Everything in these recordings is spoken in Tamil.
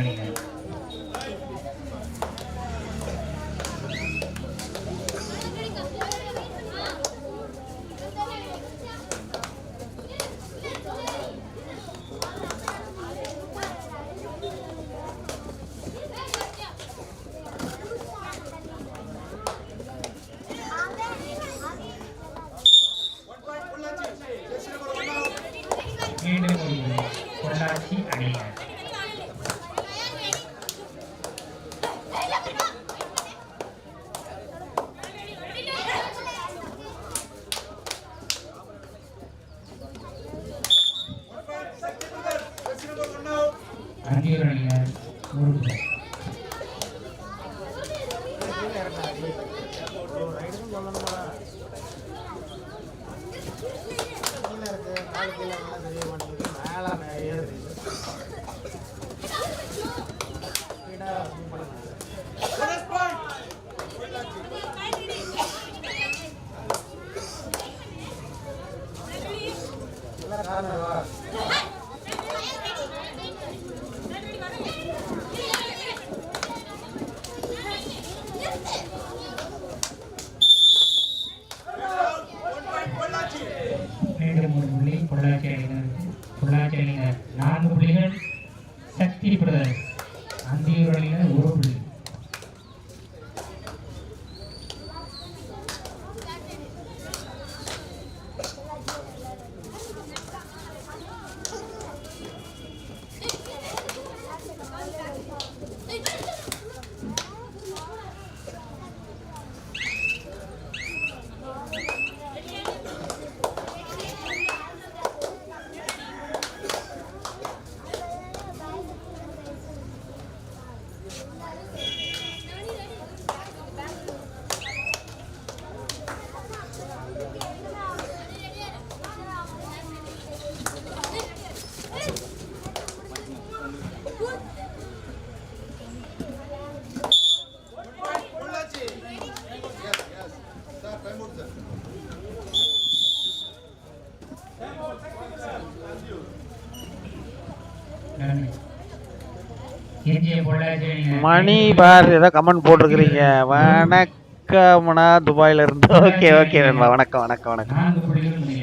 பொள்ளாச்சி அணியினர் அந்தியூர் அணியினர் ஒரு புள்ளி மீண்டும் ஒரு புள்ளி பொள்ளாச்சி அணியினருக்கு பொள்ளாச்சி அணியினர் நான்கு புள்ளிகள் சக்தி பிரதர் அந்தியூர் ஒரு புள்ளி மணி பார் ஏதோ கமெண்ட் போட்டிருக்கிறீங்க. வணக்கம்ண்ணா துபாயில இருந்து ஓகே ஓகே நண்பா வணக்கம் வணக்கம் வணக்கம். நான்கு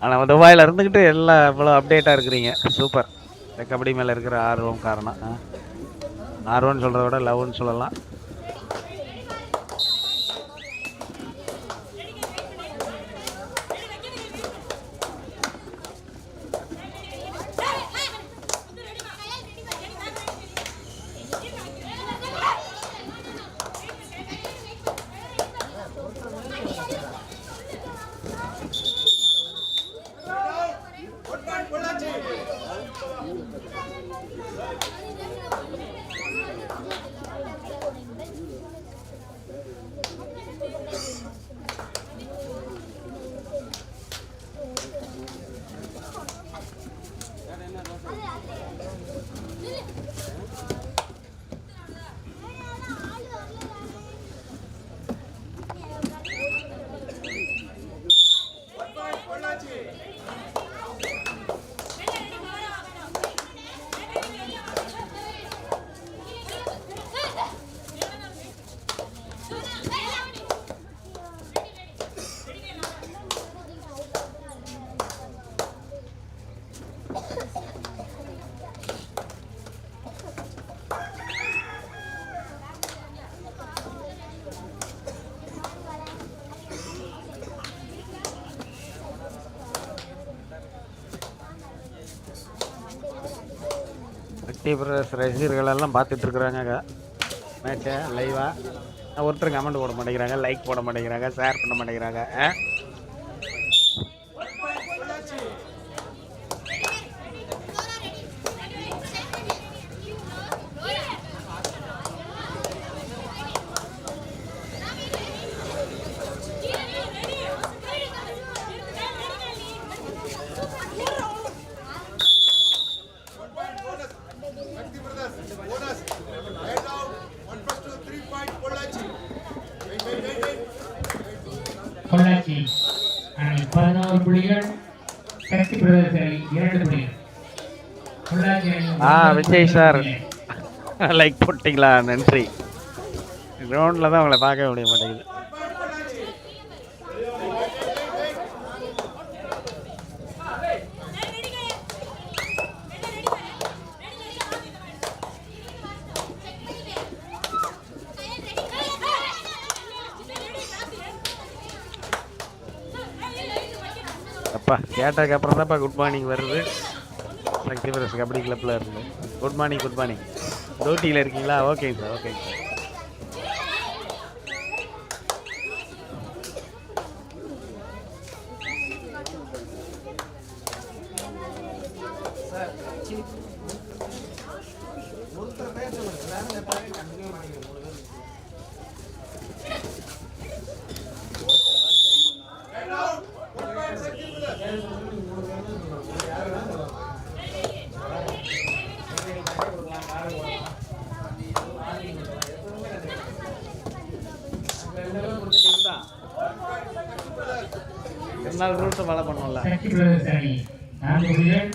ஆனால் துபாயில் இருந்துக்கிட்டு எல்லாம் இவ்வளோ அப்டேட்டாக இருக்கிறீங்க. சூப்பர் இந்த கபடி மேலே இருக்கிற ஆர்வம் காரணம். ஆர்வம்னு சொல்கிறத விட லவ்னு சொல்லலாம். சக்தி ரசிகர்கள் எல்லாம் பார்த்துட்டு இருக்கிறாங்க மேட்சை லைவாக ஒருத்தர் கமெண்ட் போட மாட்டேங்கிறாங்க லைக் போட மாட்டேங்கிறாங்க ஷேர் பண்ண மாட்டேங்கிறாங்க பொள்ளாச்சி அணி பதினோரு புள்ளிகள் சக்தி பிரதர்ஸ் அணி இரண்டு புள்ளிகள். பொள்ளாச்சி அணி ஆ, விஜய் சார். லைக் போட்டிங்களா? நன்றி. கிரவுண்டில் தான் உங்களை பார்க்க முடிய மாட்டேங்குது. அப்பா கேட்டதுக்கு அப்புறம் தான்ப்பா குட் மார்னிங் வருது சக்தி பிரஸ் கபடி கிளப்பில் இருந்து. குட் மார்னிங் குட் மார்னிங் டூட்டியில் இருக்கீங்களா? ஓகேங்க சார் ஓகேங்க சார் இருந்தாலும் ரூல்ஸை ஃபாலோ பண்ணோம்ல சக்தி பிரதர்ஸ் அணி நான்கு புள்ளிகள்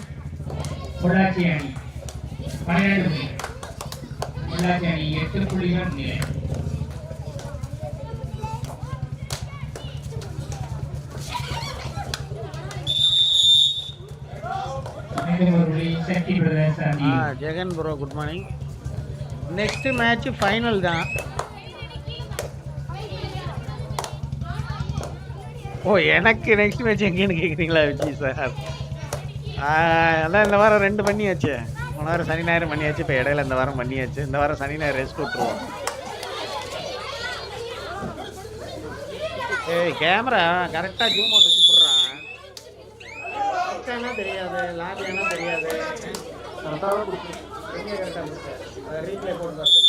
பொள்ளாச்சி அணி பன்னிரண்டு புள்ளிகள் பொள்ளாச்சி அணி எட்டு புள்ளிகள் நிலை மீண்டும் ஒரு புள்ளி சக்தி பிரதர்ஸ் அணி ஆ Jagan bro good morning next match final தான். ஓ எனக்கு நெக்ஸ்ட் மேட்ச் எங்கேன்னு கேட்குறீங்களா விஜய் சார் அதான் இந்த வாரம் ரெண்டு பண்ணியாச்சு. போன வாரம் சனி ஞாயிறு பண்ணியாச்சு இப்போ இடையில இந்த வாரம் பண்ணியாச்சு. இந்த வாரம் சனி ஞாயிறு ரெஸ்ட் விட்டுருவோம் ஏய் கேமரா கரெக்டாக ஜூம் அவுட் என்ன தெரியாது என்ன தெரியாது. ரீப்ளே போட்டு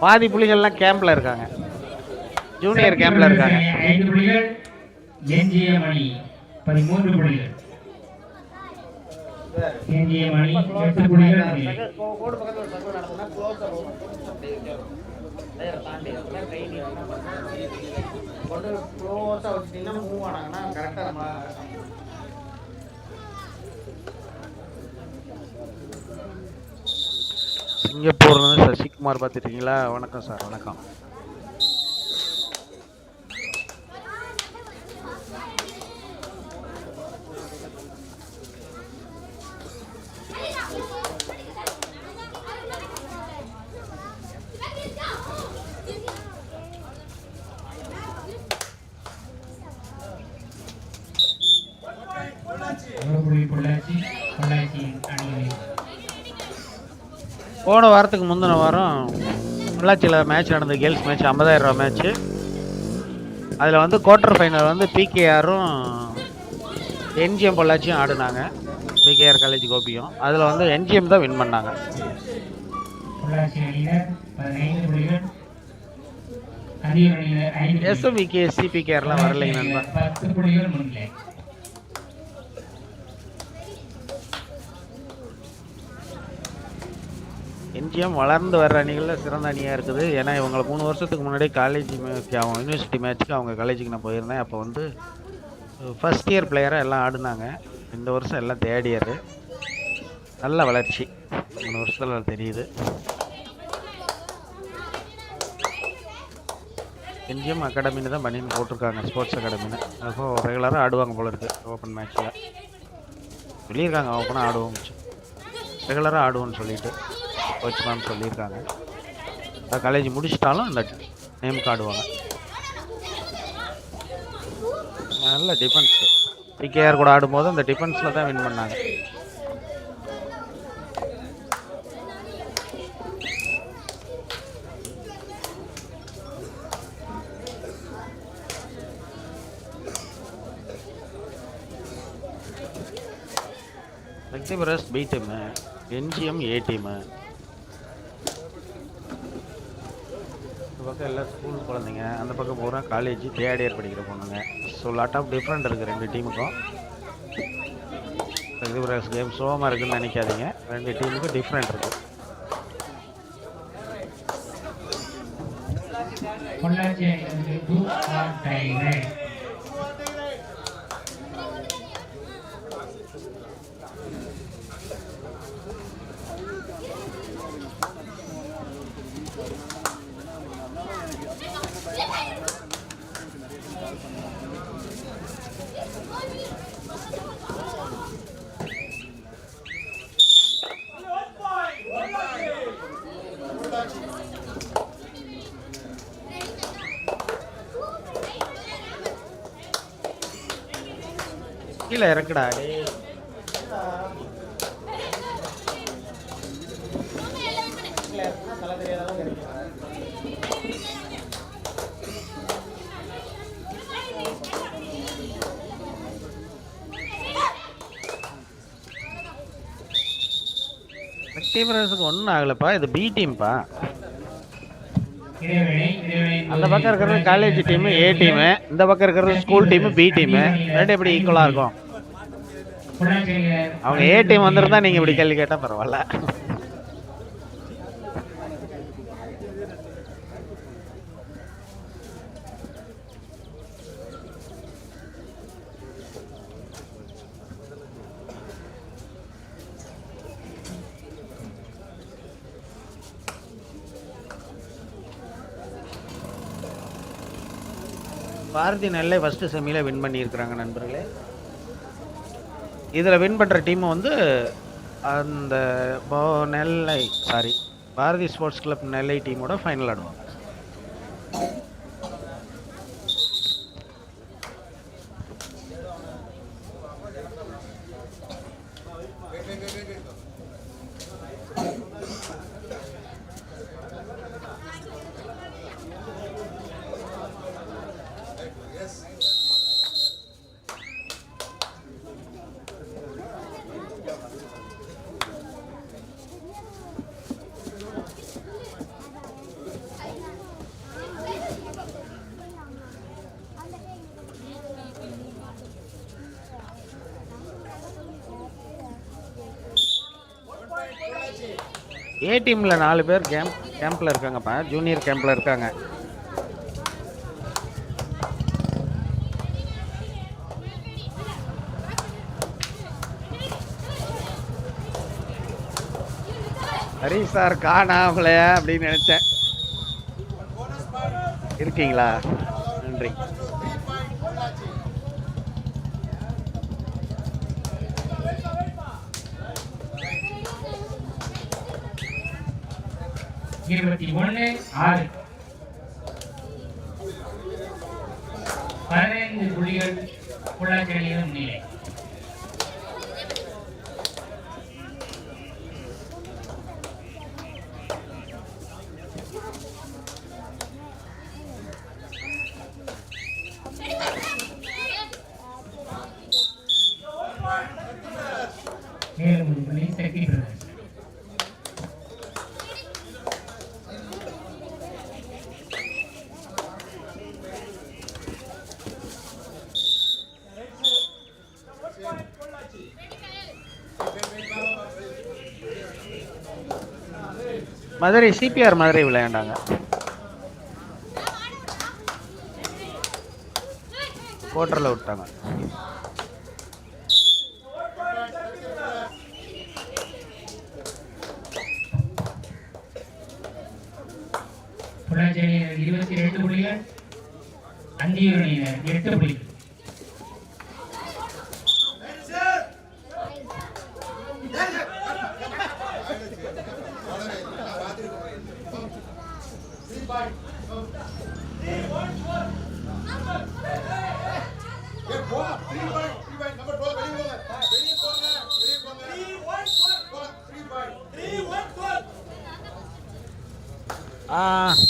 பாதி புலிகள்லாம் கேம்ப்ல இருக்காங்க. ஜூனியர் கேம்ப்ல இருக்காங்க. ஐந்து புள்ளிகள் என்ஜிஎம் அணி பதிமூன்று புள்ளிகள் என்ஜிஎம் அணி எட்டு நிலை கோடு பக்கத்துல ஒரு சர்க்கிள் நடந்ததுன்னா க்ளோஸ் தாண்டி கொண்டு க்ளோஸாக வச்சுட்டிங்கன்னா மூவ் ஆனாங்கன்னா கரெக்டாக நம்ம சிங்கப்பூர்லேருந்து சசிகுமார் பார்த்துருக்கீங்களா வணக்கம் சார் வணக்கம். போன வாரத்துக்கு முந்தின வாரம் பொள்ளாச்சியில் மேட்ச் நடந்தது கேர்ள்ஸ் மேட்ச் ஐம்பதாயிரம் ரூபா மேட்ச்சு அதில் வந்து குவார்ட்டர் ஃபைனல் வந்து பிகேஆரும் என்ஜிஎம் பொள்ளாச்சியும் ஆடினாங்க. பிகேஆர் காலேஜ் கோபியும். அதில் வந்து என்ஜிஎம் தான் வின் பண்ணாங்க. பொள்ளாச்சி சிபிகேஆர்லாம் வரலைங்க நண்பா. எம்ஜிஎம் என்ஜிஎம் வளர்ந்து வர்ற அணிகளில் சிறந்த அணியாக இருக்குது. ஏன்னா இவங்களை மூணு வருஷத்துக்கு முன்னாடி காலேஜ் அவங்க யூனிவர்சிட்டி மேட்ச்சுக்கு அவங்க காலேஜுக்கு நான் போயிருந்தேன். அப்போ வந்து ஃபஸ்ட் இயர் பிளேயராக எல்லாம் ஆடினாங்க. இந்த வருஷம் எல்லாம் தேர்ட் இயரு நல்ல வளர்ச்சி. மூணு வருஷத்தில் தெரியுது. என்ஜிஎம் அகாடமின்னு தான் பண்ணின்னு போட்டிருக்காங்க. ஸ்போர்ட்ஸ் அகாடமின்னு அப்போ ரெகுலராக ஆடுவாங்க போல இருக்குது ஓப்பன் மேட்ச்சில் சொல்லியிருக்காங்க ஓப்பனாக ஆடுவோம். ரெகுலராக ஆடுவோம்னு சொல்லிட்டு. வச்சுக்கலாம்னு மேம் சொல்லியிருக்காங்க காலேஜ் முடிச்சிட்டாலும் அந்த நேமுக்கு ஆடுவாங்க நல்ல டிஃபென்ஸ் பிகேஆர் கூட ஆடும்போது அந்த டிஃபென்ஸில் தான் வின் பண்ணாங்க. மெக்டிபரஸ் B team NGM A team பக்கம் எல்லாம் ஸ்கூல் குழந்தைங்க அந்த பக்கம் பூரா காலேஜ் தேர்ட் இயர் படிக்கிற பொண்ணுங்க. ஸோ லாட் ஆஃப் டிஃப்ரெண்ட் இருக்குது ரெண்டு டீமுக்கும் மெக்டிபரஸ் கேம் சோகமாக இருக்குதுன்னு நினைக்காதீங்க. ரெண்டு டீமுக்கும் டிஃப்ரெண்ட் இருக்குது பொள்ளாச்சி கீழே இறக்குடா டேய். ஒன்றும் ஆகலப்பா இது பி. டீம்ப்பா அந்த பக்கம் இருக்கிறது காலேஜ் டீமு ஏ டீமு இந்த பக்கம் இருக்கிறது ஸ்கூல் டீமு பி டீமு ரெண்டு எப்படி ஈக்குவலாக இருக்கும்? அவங்க ஏ டீம் வந்திருந்தா நீங்கள் இப்படி கேள்வி கேட்டால் பரவாயில்ல. பாரதி நெல்லை ஃபஸ்ட்டு செமியில் வின் பண்ணியிருக்கிறாங்க நண்பர்களே. இதில் வின் பண்ணுற டீம் வந்து அந்த போ Nellai sorry Bharathi sports club Nellai டீமோட ஃபைனல் ஆடுவாங்க. ஏ டீமில் நாலு பேர் கேம்ப் கேம்பில் இருக்காங்கப்பா. ஜூனியர் கேம்பில் இருக்காங்க. ஹரி சார் காணாமலையா அப்படின்னு நினச்சேன். இருக்கீங்களா? நன்றி. இருபத்தி ஒண்ணு ஆறு. பதினைந்து புள்ளிகள் பொள்ளாச்சி நிலை. மதுரை சிபிஆர் மதுரை விளையாண்டாங்க. கோட்டரில் விட்டாங்க. பொள்ளாச்சி இருபத்தி ரெண்டு புள்ளிகள் அந்தியூரணியினர் எட்டு புள்ளிகள்.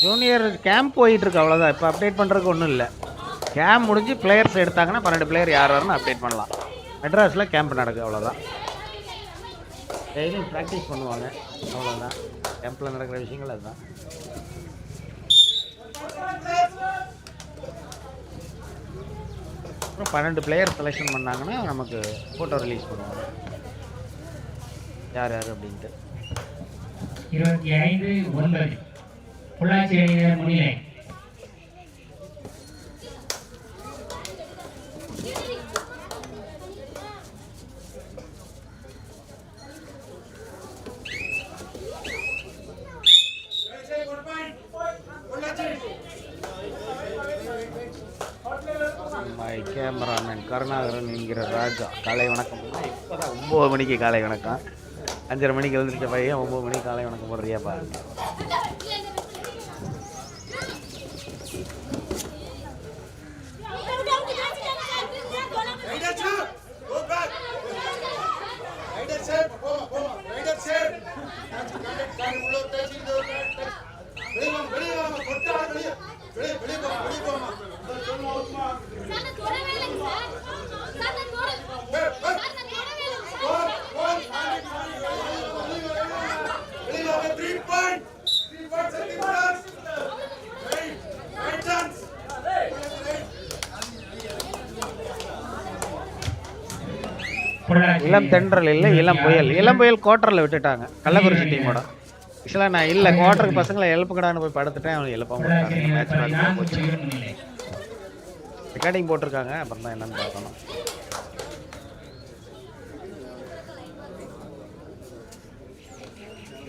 ஜூனியர் கேம்ப் போயிட்டுருக்கு அவ்வளோதான் இப்போ அப்டேட் பண்ணுறதுக்கு ஒன்றும் இல்லை. கேம்ப் முடிஞ்சு பிளேயர்ஸ் எடுத்தாங்கன்னா பன்னெண்டு பிளேயர் யார் யாருன்னு அப்டேட் பண்ணலாம். மெட்ராஸில் கேம்ப் நடக்குது அவ்வளோதான் டெய்லியும் ப்ராக்டிஸ் பண்ணுவாங்க. அவ்வளோதான் கேம்பில் நடக்கிற விஷயங்கள் அதுதான். அப்புறம் பன்னெண்டு பிளேயர் செலெக்ஷன் பண்ணாங்கன்னா நமக்கு ஃபோட்டோ ரிலீஸ் பண்ணுவாங்க. யார் யார் அப்படின்ட்டு. இருபத்தி ஐந்து ஒன்பது. பொள்ளாச்சி அணியினர் முன்னிலை. மை கேமராமேன் கருணாகரன் என்கிற ராஜா. காலை வணக்கம். இப்போதான் ஒம்பது மணிக்கு காலை வணக்கம். அஞ்சரை மணிக்கு எழுந்திரிச்ச பையன் ஒம்பது மணிக்கு காலை வணக்கம் போடுறியா இளம் தென்றல் இல்லை இளம் புயல். இளம் புயல் குவார்ட்டரில் விட்டுட்டாங்க. கள்ளக்குறிச்சி டீமோட ஆக்சுவலாக நான் இல்லை குவார்ட்டருக்கு பசங்களை எழுப்புக்கடான்னு போய் படுத்துட்டேன் அவன் எழுப்பாம அணியினர் மேட்ச் போச்சு. முன்னிலை ரெக்கார்டிங் போட்டிருக்காங்க அப்புறம் தான் என்னன்னு பார்க்கணும்.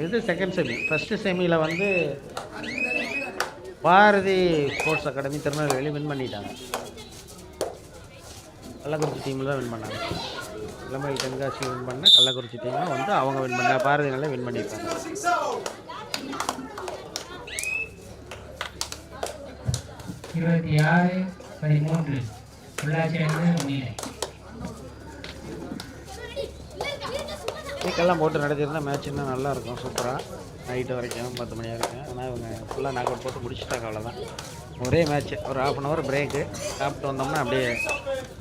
இது செகண்ட் செமி ஃபர்ஸ்ட் செமியில் வந்து Bharathi sports academy Tirunelveli win பண்ணிட்டாங்க. கள்ளக்குறிச்சி டீமில் தான் வின் பண்ணாங்க. இளமையில் தென்காசி வின் பண்ண கள்ளக்குறிச்சி டீமில் வந்து அவங்க வின் பண்ண பாரதி நல்லா வின் பண்ணியிருக்காங்க. இருபத்தி ஆறு பதிமூன்று. வீக்கெல்லாம் போட்டு நடத்திருந்தா மேட்ச் இன்னும் நல்லா இருக்கும் சூப்பராக நைட்டு வரைக்கும் பத்து மணி வரைக்கும். ஆனால் இவங்க ஃபுல்லாக நாக் அவுட் போட்டு முடிச்சிட்டாங்க அவ்வளோதான் ஒரே மேட்ச் ஒரு ஹாஃப் அன் ஹவர் பிரேக்கு சாப்பிட்டு வந்தோம்னா அப்படியே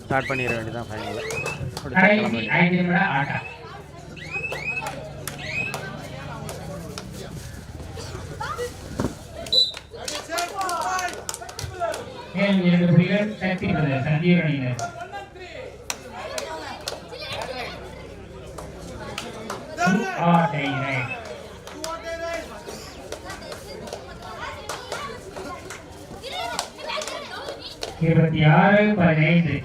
ஸ்டார்ட் பண்ணிட வேண்டியதான் ஃபைனலில் கடைசி ஐந்து நிமிட ஆட்டம் மேலும் இரண்டு சக்தி சந்தீர் அணியினர். இருபத்தி ஆறு பதினைந்து.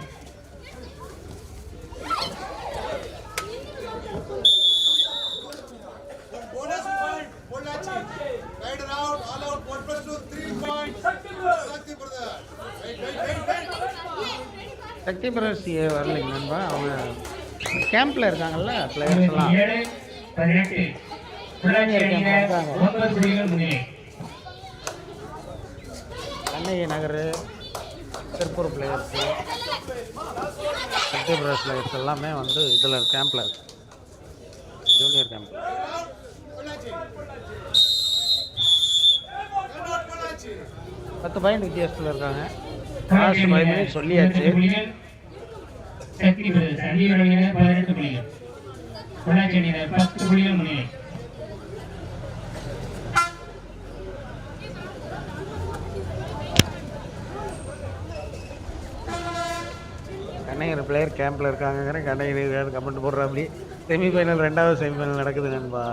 சக்தி பிரதர்ஸ் வரலைங்க நண்பா. அவங்க கேம்பில் இருக்காங்கல்ல பிளேயர்ஸ் எல்லாம் ஏழு Kannagi Nagar Tiruppur players Sakthi brothers players எல்லாமே வந்து இதில் கேம்பில் இருக்கு. ஜூனியர் கேம்ப் பத்து பாயிண்ட் வித்தியாசத்தில் இருக்காங்க. அணியினர் மினிட்ஸ் சொல்லியாச்சு. சக்தி பிரதர் சந்தீர் அணியினர் பதினெட்டு புள்ளிகள். பொள்ளாச்சி அணியினர் பத்து புள்ளிகள் முன்னிலை கண்ணகிரி பிளேயர் கேம்பில் இருக்காங்கங்கிற கண்ணகிரி கமெண்ட் போடுற அப்படி செமிஃபைனல் ரெண்டாவது செமிஃபைனல் நடக்குது நண்பா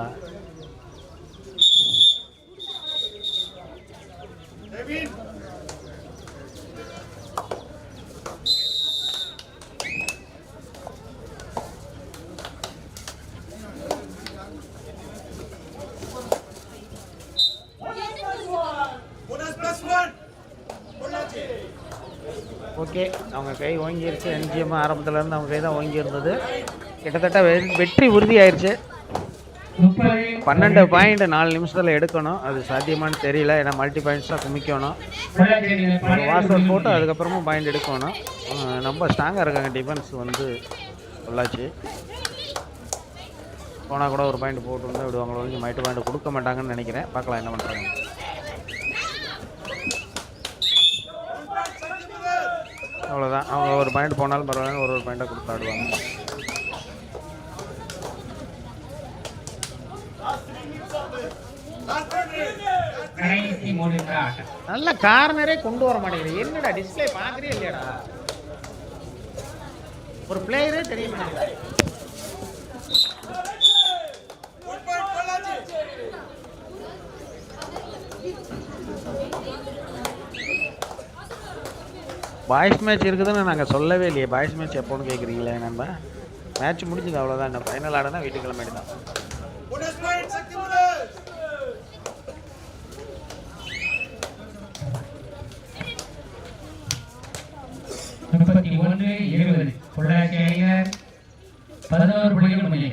Kevin. Bonus plus one. Pollachi okay அவங்க கை ஓங்கிருச்சு. என்ஜிஎம் ஆரம்பத்துலேருந்து அவங்க கை தான் ஓங்கி இருந்தது கிட்டத்தட்ட வெ- வெற்றி உறுதியாயிருச்சு. பன்னெண்டு பாயிண்ட் நாலு நிமிஷத்தில் எடுக்கணும். அது சாத்தியமான்னு தெரியல. ஏன்னா மல்டி பாயிண்ட்ஸ் தான் குமிக்கணும். வாசல் போட்டு அதுக்கப்புறமும் பாயிண்ட் எடுக்கணும். ரொம்ப ஸ்ட்ராங்காக இருக்காங்க டிஃபென்ஸ் வந்து பொள்ளாச்சி. போனால் கூட ஒரு பாயிண்ட் போட்டு வந்து விடுவாங்களோ மைட்டு பாயிண்ட் கொடுக்க மாட்டாங்கன்னு நினைக்கிறேன். பார்க்கலாம் என்ன பண்ணுறாங்க அவ்வளோதான் அவங்க ஒரு பாயிண்ட் போனாலும் பரவாயில்ல ஒரு ஒரு பாயிண்டாக கொடுத்து ஆடுவாங்க. நல்ல கார்னரே கொண்டு வர மாட்டேங்குது. என்னடா டிஸ்ப்ளே பார்க்குறே இல்லையாடா? ஒரு பிளேயரே தெரிய மாட்டேங்குது. பாய்ஸ் மேட்ச் இருக்குதுன்னு நாங்கள் சொல்லவே இல்லையே. பாய்ஸ் மேட்ச் எப்போன்னு கேட்குறீங்களே நம்ம மேட்ச் முடிஞ்சது அவ்வளோதான் இந்த ஃபைனல் ஆடனா வீட்டுக்கு கிளம்ப வேண்டியதான் முப்பத்தி ஒன்று இருபது. பொள்ளாச்சி அணியினர் பதினோரு புள்ளிகள் முன்னிலை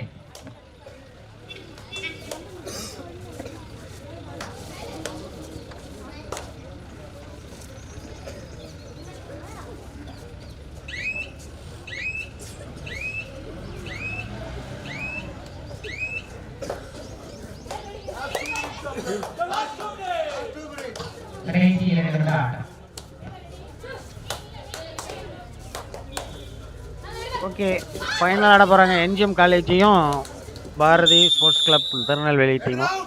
ஃபைனல் ஆட போகிறாங்க என்ஜிஎம் காலேஜையும் பாரதி ஸ்போர்ட்ஸ் கிளப் திருநெல்வேலி டீமும்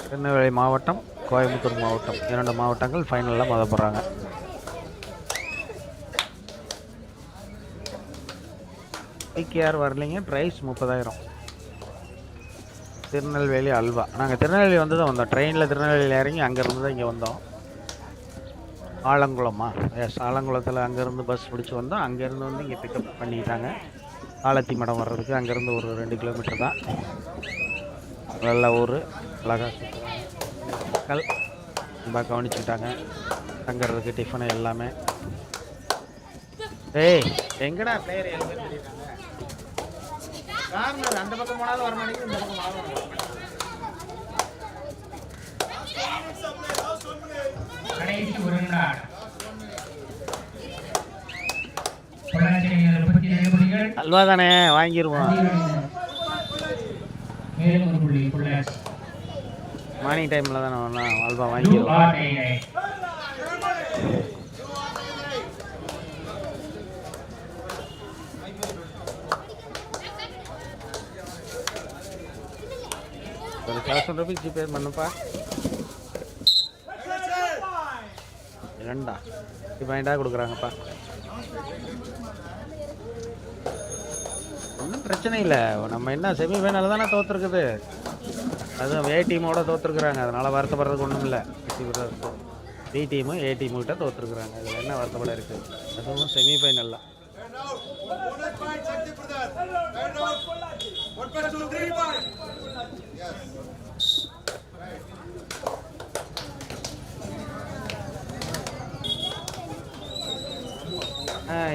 திருநெல்வேலி மாவட்டம் கோயம்புத்தூர் மாவட்டம். இரண்டு மாவட்டங்கள் ஃபைனலில் மோத போகிறாங்க பிகேஆர் வரலைங்க. ப்ரைஸ் முப்பதாயிரம். திருநெல்வேலி அல்வா. நாங்கள் திருநெல்வேலி வந்து தான் வந்தோம் ட்ரெயினில் திருநெல்வேலியில் இறங்கி அங்கேருந்து தான் இங்கே வந்தோம். ஆலங்குளமா எஸ் ஆலங்குளத்தில் அங்கேருந்து பஸ் பிடிச்சி வந்தோம். அங்கேருந்து வந்து இங்கே பிக்கப் பண்ணிக்கிட்டாங்க ஆலத்தி மடம் வர்றதுக்கு அங்கேருந்து ஒரு ரெண்டு கிலோமீட்டர் தான். நல்ல ஊர். அழகா சுற்றுறாங்க மக்கள் ரொம்ப கவனிச்சுக்கிட்டாங்க. தங்குறதுக்கு டிஃபனு எல்லாமே. ஏய் எங்கடா பிளேயர் தெரியுறாங்க கார்னர் அந்த பக்கம் போனாலும் வர மாட்டேங்குது இந்த பக்கம் போனாலும் வர மாட்டேங்குது. கடைசி ஒரு நிமிட ஆட்டம் பொள்ளாச்சி அணியினர் முப்பத்தி ஏழு புள்ளிகள் அல்வா தானே வாங்கிடுவோம் மார்னிங் டைமில் தானே வரணும் அல்வா வாங்கிடுவோம் ஒரு தௌசண்ட் ருபீஸ் ஜிபே பண்ணுப்பா. ரெண்டா இது பாயிண்டாக கொடுக்குறாங்கப்பா ஒன்றும் பிரச்சனை இல்லை. நம்ம என்ன செமிஃபைனல் தானே தோற்றுருக்குது அதுவும் ஏ டீமோட தோற்றுருக்குறாங்க அதனால் வருத்தப்படுறதுக்கு ஒன்றும் இல்லை. பி டீமு ஏ டீமு கிட்ட தோற்றுருக்குறாங்க அதில் என்ன வருத்தப்பட இருக்குது அதுவும் செமி தான்.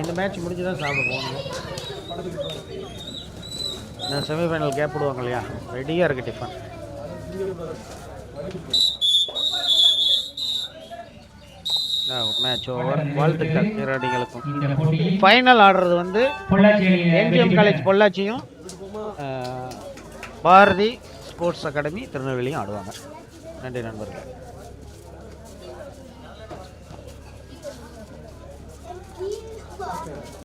இந்த மேட்ச் முடிஞ்சு தான் சாப்பிட போகணும். நான் செமிஃபைனல் கேப் விடுவாங்க இல்லையா? ரெடியாக இருக்குது டிஃபன் மேட்ச் ஓவர் வாழ்த்துக்கள் இந்த போட்டியில் ஃபைனல் ஆடுறது வந்து வெற்றி காலேஜ். பொள்ளாச்சியும் பாரதி ஸ்போர்ட்ஸ் அகாடமி திருநெல்வேலியும் ஆடுவாங்க. நன்றி நண்பர்களே.